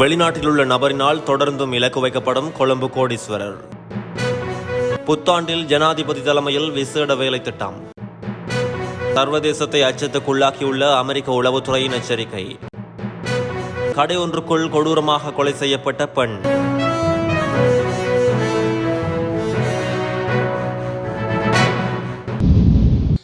வெளிநாட்டில் உள்ள நபரினால் தொடர்ந்தும் இலக்கு வைக்கப்படும் கொழும்பு கோடீஸ்வரர். புத்தாண்டில் ஜனாதிபதி தலைமையில் விசேட வேலை திட்டம் சர்வதேசத்தை அச்சத்துக்குள்ளாக்கியுள்ள அமெரிக்க உளவுத்துறையின் எச்சரிக்கை. கடை ஒன்றுக்குள் கொடூரமாக கொலை செய்யப்பட்ட பெண்.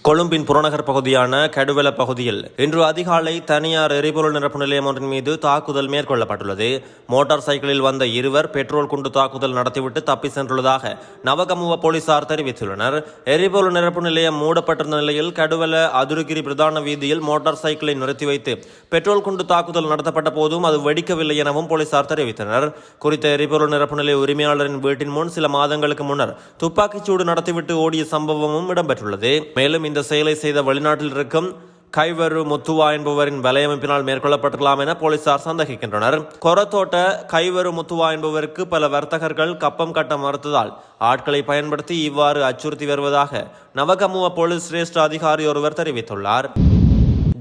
கொழும்பின் புறநகர் பகுதியான கடுவெல பகுதியில் இன்று அதிகாலை தனியார் எரிபொருள் நிரப்பு நிலையம் ஒன்றின் மீது தாக்குதல் மேற்கொள்ளப்பட்டுள்ளது. மோட்டார் சைக்கிளில் வந்த இருவர் பெட்ரோல் குண்டு தாக்குதல் நடத்திவிட்டு தப்பி சென்றுள்ளதாக நவகமுவ போலீசார் தெரிவித்துள்ளனர். எரிபொருள் நிரப்பு நிலையம் மூடப்பட்டிருந்த நிலையில் கடுவெல அதுருகிரி பிரதான வீதியில் மோட்டார் சைக்கிளை நிறுத்தி வைத்து பெட்ரோல் குண்டு தாக்குதல் நடத்தப்பட்ட போதும் அது வெடிக்கவில்லை எனவும் போலீசார் தெரிவித்தனர். குறித்த எரிபொருள் நிரப்பு நிலைய உரிமையாளரின் வீட்டின் முன் சில மாதங்களுக்கு முன்னர் துப்பாக்கிச்சூடு நடத்திவிட்டு ஓடிய சம்பவமும் இடம்பெற்றுள்ளது. மேலும் இந்த செயலை செய்த வெளிநாட்டில் இருக்கும் கைவரு முத்துவா என்பவரின் வலையமைப்பினால் மேற்கொள்ளப்பட்டிருக்கலாம் என போலீசார் சந்தேகிக்கின்றனர். கொரத்தோட்ட கைவரு முத்துவா என்பவருக்கு பல வர்த்தகர்கள் கப்பம் கட்ட மறுத்ததால் ஆட்களை பயன்படுத்தி இவ்வாறு அச்சுறுத்தி வருவதாக நவகமுவ போலீஸ் சிரேஷ்ட அதிகாரி ஒருவர் தெரிவித்துள்ளார்.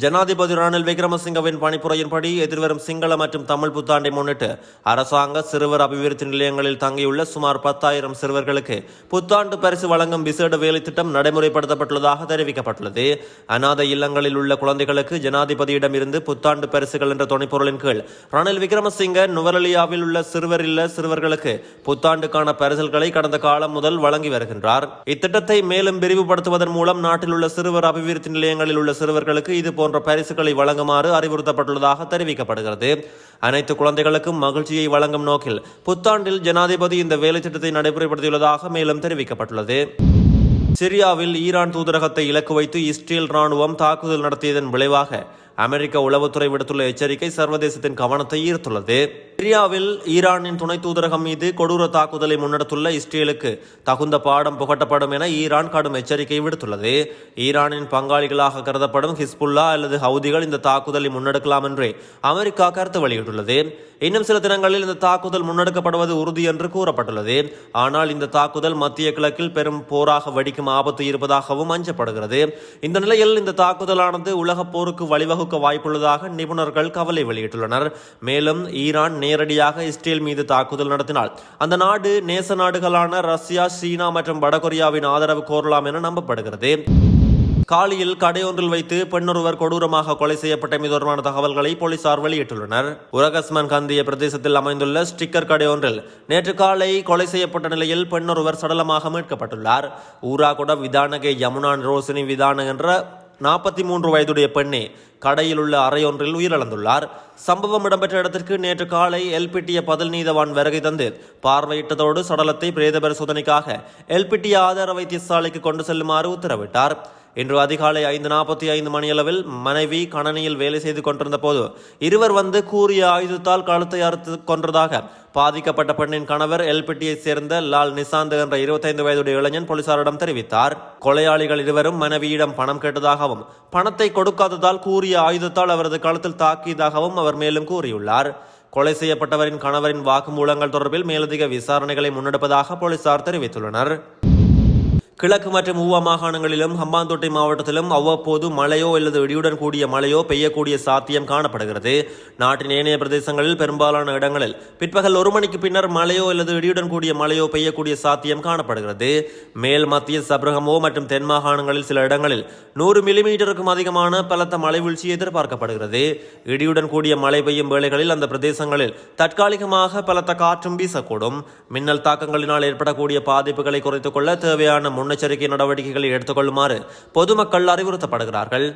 ஜனாதிபதி ரணில் விக்ரமசிங்கவின் பணிப்புரையின்படி எதிர்வரும் சிங்கள மற்றும் தமிழ் புத்தாண்டை முன்னிட்டு அரசாங்க சிறுவர் அபிவிருத்தி நிலையங்களில் தங்கியுள்ள சுமார் பத்தாயிரம் சிறுவர்களுக்கு புத்தாண்டு பரிசு வழங்கும் விசேட வேலைத்திட்டம் நடைமுறைப்படுத்தப்பட்டுள்ளதாக தெரிவிக்கப்பட்டுள்ளது. அநாத இல்லங்களில் உள்ள குழந்தைகளுக்கு ஜனாதிபதியிடம் இருந்து புத்தாண்டு பரிசுகள் என்ற துணைப்பொருளின் கீழ் ரணில் விக்ரமசிங்க நுவரலியாவில் உள்ள சிறுவர் இல்ல சிறுவர்களுக்கு புத்தாண்டுக்கான பரிசல்களை கடந்த காலம் முதல் வழங்கி வருகின்றார். இத்திட்டத்தை மேலும் விரிவுபடுத்துவதன் மூலம் நாட்டில் உள்ள சிறுவர் அபிவிருத்தி நிலையங்களில் உள்ள சிறுவர்களுக்கு இது போன்ற பரிசுகளை வழங்குமாறு அறிவுறுத்தப்பட்டுள்ளதாக தெரிவிக்கப்படுகிறது. அனைத்து குழந்தைகளுக்கும் மகிழ்ச்சியை வழங்கும் நோக்கில் புத்தாண்டில் ஜனாதிபதி இந்த வேலைத்திட்டத்தை நடைமுறைப்படுத்தியுள்ளதாக மேலும் தெரிவிக்கப்பட்டுள்ளது. சிரியாவில் ஈரான் தூதரகத்தை இலக்கு வைத்து இஸ்ரேல் ராணுவம் தாக்குதல் நடத்தியதன் விளைவாக அமெரிக்க உளவுத்துறை விடுத்துள்ள எச்சரிக்கை சர்வதேசத்தின் கவனத்தை ஈர்த்துள்ளது. சிரியாவில் ஈரானின் துணை தூதரகம் மீது கொடூர தாக்குதலை முன்னெடுத்துள்ள இஸ்ரேலுக்கு தகுந்த பாடம் புகட்டப்படும் என ஈரான் கடும் எச்சரிக்கை விடுத்துள்ளது. ஈரானின் பங்காளிகளாக கருதப்படும் ஹிஸ்புல்லா அல்லது ஹவுதிகள் இந்த தாக்குதலை முன்னெடுக்கலாம் என்று அமெரிக்கா கருத்து வெளியிட்டுள்ளது. இன்னும் சில தினங்களில் இந்த தாக்குதல் முன்னெடுக்கப்படுவது உறுதி என்று கூறப்பட்டுள்ளது. ஆனால் இந்த தாக்குதல் மத்திய கிழக்கில் பெரும் போராக வெடிக்கும் ஆபத்து இருப்பதாகவும் அஞ்சப்படுகிறது. இந்த நிலையில் இந்த தாக்குதலானது உலக போருக்கு வழிவகுக்க வாய்ப்புள்ளதாக நிபுணர்கள் கவலை வெளியிட்டுள்ளனர். மேலும் ஈரான் நேரடியாக இஸ்ரேல் மீது தாக்குதல் நடத்தினால் அந்த நாடு நேச நாடுகளான ரஷ்யா சீனா மற்றும் வடகொரியாவின் ஆதரவு கோரலாம் என நம்பப்படுகிறது. காலியில் கடையொன்றில் வைத்து பெண்ணொருவர் கொடூரமாக கொலை செய்யப்பட்டமை தொடர்பான தகவல்களை போலீசார் வெளியிட்டுள்ளனர். உரகஸ்மன் கந்திய பிரதேசத்தில் அமைந்துள்ள ஸ்டிக்கர் கடையொன்றில் நேற்று காலை கொலை செய்யப்பட்ட நிலையில் பெண்ணொருவர் சடலமாக மீட்கப்பட்டுள்ளார். ஊராகுட விதானகே யமுனான் ரோசினி விதான என்ற நாற்பத்தி மூன்று வயதுடைய பெண்ணே கடையில் உள்ள அறையொன்றில் உயிரிழந்துள்ளார். சம்பவம் இடம்பெற்ற இடத்திற்கு நேற்று காலை எல்பிட்டிய பதில் நீதவான் வருகை தந்து பார்வையிட்டதோடு சடலத்தை பிரேத பரிசோதனைக்காக எல்பிட்டிய ஆதார வைத்தியசாலைக்கு கொண்டு செல்லுமாறு உத்தரவிட்டார். இன்று அதிகாலை ஐந்து நாற்பத்தி ஐந்து மணியளவில் மனைவி கணனியில் வேலை செய்து கொண்டிருந்த போது இருவர் வந்து கூறிய ஆயுதத்தால் கழுத்தை அறுத்து கொன்றதாக பாதிக்கப்பட்ட பெண்ணின் கணவர் எல்பிட்டியை சேர்ந்த லால் நிசாந்த் என்ற இருபத்தைந்து வயதுடைய இளைஞன் போலீசாரிடம் தெரிவித்தார். கொலையாளிகள் இருவரும் மனைவியிடம் பணம் கேட்டதாகவும் பணத்தை கொடுக்காததால் கூறிய ஆயுதத்தால் அவரது கழுத்தில் தாக்கியதாகவும் அவர் மேலும் கூறியுள்ளார். கொலை செய்யப்பட்டவரின் கணவரின் வாக்குமூலங்கள் தொடர்பில் மேலதிக விசாரணைகளை முன்னெடுப்பதாக போலீசார் தெரிவித்துள்ளனர். கிழக்கு மற்றும் ஊவா மாகாணங்களிலும் ஹம்பாந்தோட்டை மாவட்டத்திலும் அவ்வப்போது மழையோ அல்லது இடியுடன் கூடிய மழையோ பெய்யக்கூடிய சாத்தியம் காணப்படுகிறது. நாட்டின் ஏனைய பிரதேசங்களில் பெரும்பாலான இடங்களில் பிற்பகல் ஒரு மணிக்கு பின்னர் மழையோ அல்லது இடியுடன் கூடிய மழையோ பெய்யக்கூடிய சாத்தியம் காணப்படுகிறது. மேல் மத்திய சபரகமோ மற்றும் தென் மாகாணங்களில் சில இடங்களில் நூறு மில்லிமீட்டருக்கும் அதிகமான பலத்த மழை வீழ்ச்சி எதிர்பார்க்கப்படுகிறது. இடியுடன் கூடிய மழை பெய்யும் வேளைகளில் அந்த பிரதேசங்களில் தற்காலிகமாக பலத்த காற்றும் வீசக்கூடும். மின்னல் தாக்கங்களினால் ஏற்படக்கூடிய பாதிப்புகளை குறைத்துக் கொள்ள தேவையான முன்னெச்சரிக்கை நடவடிக்கைகளை எடுத்துக்கொள்ளுமாறு பொதுமக்கள் அறிவுறுத்தப்படுகிறார்கள்.